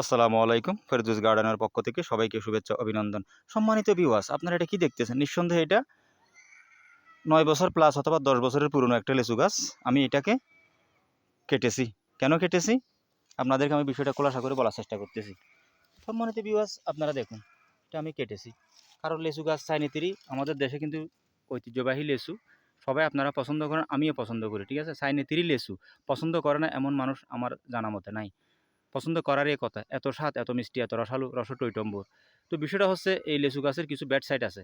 আসসালামু আলাইকুম, ফেরদুস গার্ডেনের পক্ষ থেকে সবাইকে শুভেচ্ছা, অভিনন্দন। সম্মানিত ভিউয়ার্স আপনারা এটা কি দেখতেছেন? নিঃসন্দেহে এটা নয় বছর প্লাস অথবা দশ বছরের পুরনো একটা লেচু গাছ। আমি এটাকে কেটেছি। কেন কেটেছি? আপনাদেরকে আমি বিষয়টা খোলাসা করে বলার চেষ্টা করতেছি। সম্মানিত ভিউয়ার্স আপনারা দেখুন, এটা আমি কেটেছি। কারণ লেচু গাছ চাইনিতেরই আমাদের দেশে কিন্তু ঐতিহ্যবাহী লেচু। সবাই আপনারা পছন্দ করেন, আমিও পছন্দ করি, ঠিক আছে? চাইনিতেরই লেচু, পছন্দ করে না এমন মানুষ আমার জানা মতে নাই। পছন্দ করারই কথা। এত স্বাদ, এত মিষ্টি, এত রসালু রস টৈটম্বর তো বিষয়টা হচ্ছে এই লেচু গাছের কিছু ব্যাড সাইড আছে।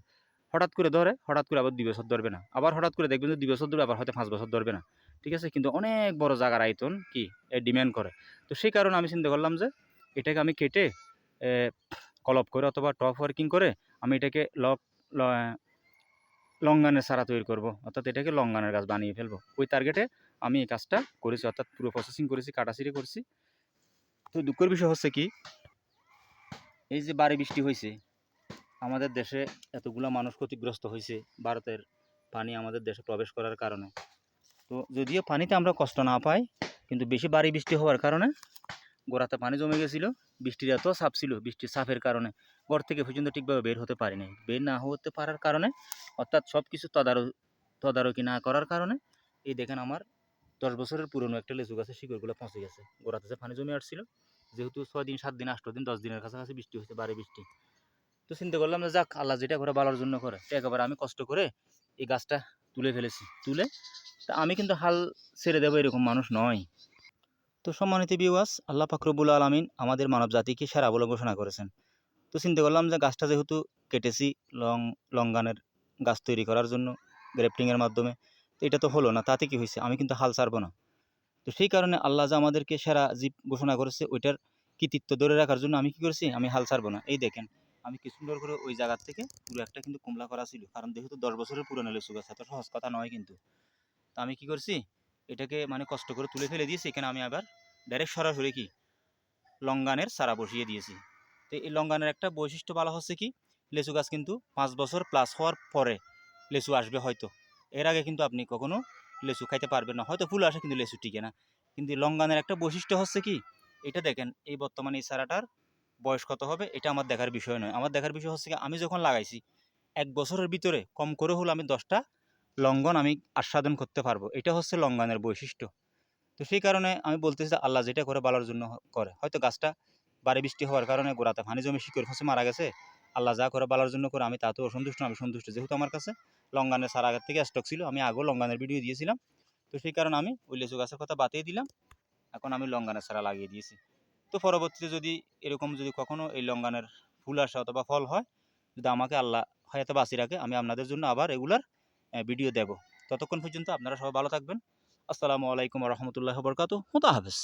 হঠাৎ করে ধরে, হঠাৎ করে আবার দুই বছর ধরবে না। আবার হঠাৎ করে দেখবেন যে দুই বছর ধরবে আবার হয়তো পাঁচ বছর ধরবে না। ঠিক আছে? কিন্তু অনেক বড় জায়গার আয়তন কি? এ ডিম্যান্ড করে। তো সেই কারণে আমি চিন্তা করলাম যে এটাকে আমি কেটে কলপ করে অথবা টপ ওয়ার্কিং করে আমি এটাকে লক লঙ্গানের সারা তৈরি করব। অর্থাৎ এটাকে লঙ্গানের গাছ বানিয়ে ফেলব। ওই টার্গেটে আমি এই কাজটা করেছি। অর্থাৎ পুরো প্রসেসিং করেছি, কাটাছিড়ি করছি। তো দুঃখের বিষয় হচ্ছে কি, এই যে বাড়ি বৃষ্টি হয়েছে আমাদের দেশে এতগুলা মানুষ ক্ষতিগ্রস্ত হয়েছে ভারতের পানি আমাদের দেশে প্রবেশ করার কারণে। তো যদিও পানিতে আমরা কষ্ট না পাই, কিন্তু বেশি বাড়ি বৃষ্টি হওয়ার কারণে গোড়াতে পানি জমে গেছিল, বৃষ্টির এত চাপ ছিল, বৃষ্টির চাপের কারণে ঘর থেকে পর্যন্ত ঠিকভাবে বের হতে পারিনি বের না হতে পারার কারণে অর্থাৎ সব কিছু তদারক তদারকি না করার কারণে, এই দেখেন আমার দশ বছরের পুরনো একটা লেচু গাছের শিকড়গুলো পচে গেছে। গোড়াতে যে পানি জমে আসছিল, যেহেতু ছয় দিন, সাত দিন, আট দিন, দশ দিনের কাছাকাছি বৃষ্টি হয়েছে বাড়ি বৃষ্টি। তো চিন্তা করলাম যে যাক, আল্লাহ যেটা করে ভালোর জন্য করে। একেবারে আমি কষ্ট করে এই গাছটা তুলে ফেলেছি। তুলে, তা আমি কিন্তু হাল ছেড়ে দেবো এরকম মানুষ নয়। তো সম্মানিত বিওয়াস আল্লাহ ফাকরবুল আলমিন আমাদের মানব জাতিকে সেরা বলে ঘোষণা করেছেন। তো চিন্তা করলাম যে গাছটা যেহেতু কেটেছি, লং, লঙ্গানের গাছ তৈরি করার জন্য গ্রেফটিংয়ের মাধ্যমে এটা তো হলো না, তাতে কি হয়েছে? আমি কিন্তু হাল ছাড়বো না। তো সেই কারণে আল্লাহ যে আমাদেরকে সেরা জীব ঘোষণা করেছে, ওইটার কৃতিত্ব ধরে রাখার জন্য আমি কি করেছি? আমি হাল ছাড়বো না। এই দেখেন, আমি কি সুন্দর করে ওই জায়গার থেকে পুরো একটা কিন্তু কুমলা করা ছিল, কারণ যেহেতু দশ বছরের পুরনো লেচু গাছ, এত সহজ কথা নয় কিন্তু। তো আমি কি করছি? এটাকে মানে কষ্ট করে তুলে ফেলে দিয়েছি, এখানে আমি আবার ডাইরেক্ট সরাসরি কি? লঙ্গানের সারা বসিয়ে দিয়েছি। তো এই লঙ্গানের একটা বৈশিষ্ট্য বলা হচ্ছে কি? লেচু গাছ কিন্তু পাঁচ বছর প্লাস হওয়ার পরে লেচু আসবে হয়তো। এর আগে কিন্তু আপনি কখনো লেচু খাইতে পারবেন না। হয়তো ফুল আসে কিন্তু লেচু টিকে না। কিন্তু লঙ্গানের একটা বৈশিষ্ট্য হচ্ছে কি? এটা দেখেন, এই বর্তমানে এই চারাটার বয়স কত হবে? এটা আমার দেখার বিষয় নয়। আমার দেখার বিষয় হচ্ছে কি, আমি যখন লাগাইছি, এক বছরের ভিতরে কম করে হলো আমি দশটা লঙ্ঘন আমি আস্বাদন করতে পারব। এটা হচ্ছে লঙ্ঘনের বৈশিষ্ট্য। তো সেই কারণে আমি বলতেছি যে আল্লাহ যেটা করে, ভালোর জন্য করে। হয়তো গাছটা বাড়ি বৃষ্টি হওয়ার কারণে গোড়াতে পানি জমে শিকড় ফসে মারা গেছে। আল্লাহ যা করে ভালোর জন্য করে, আমি তাতেও অসন্তুষ্ট, আমি সন্তুষ্ট। যেহেতু আমার কাছে লঙ্গানের সার আগের থেকে স্টক ছিল, আমি আগেও লঙ্গানের ভিডিও দিয়েছিলাম। তো সেই কারণে আমি ওই লেচু গাছের কথা বাতিয়ে দিলাম। এখন আমি লঙ্গানের সারা লাগিয়ে দিয়েছি। তো পরবর্তীতে যদি এরকম যদি কখনও এই লঙ্গানের ফুল আসে অথবা ফল হয়, যদি আমাকে আল্লাহ হয়তো বাঁচিয়ে রাখে, আমি আপনাদের জন্য আবার এগুলার ভিডিও দেব। ততক্ষণ পর্যন্ত আপনারা সবাই ভালো থাকবেন। আসসালামু আলাইকুম রহমতুল্লাহ বরকাত হুদা হাফেজ।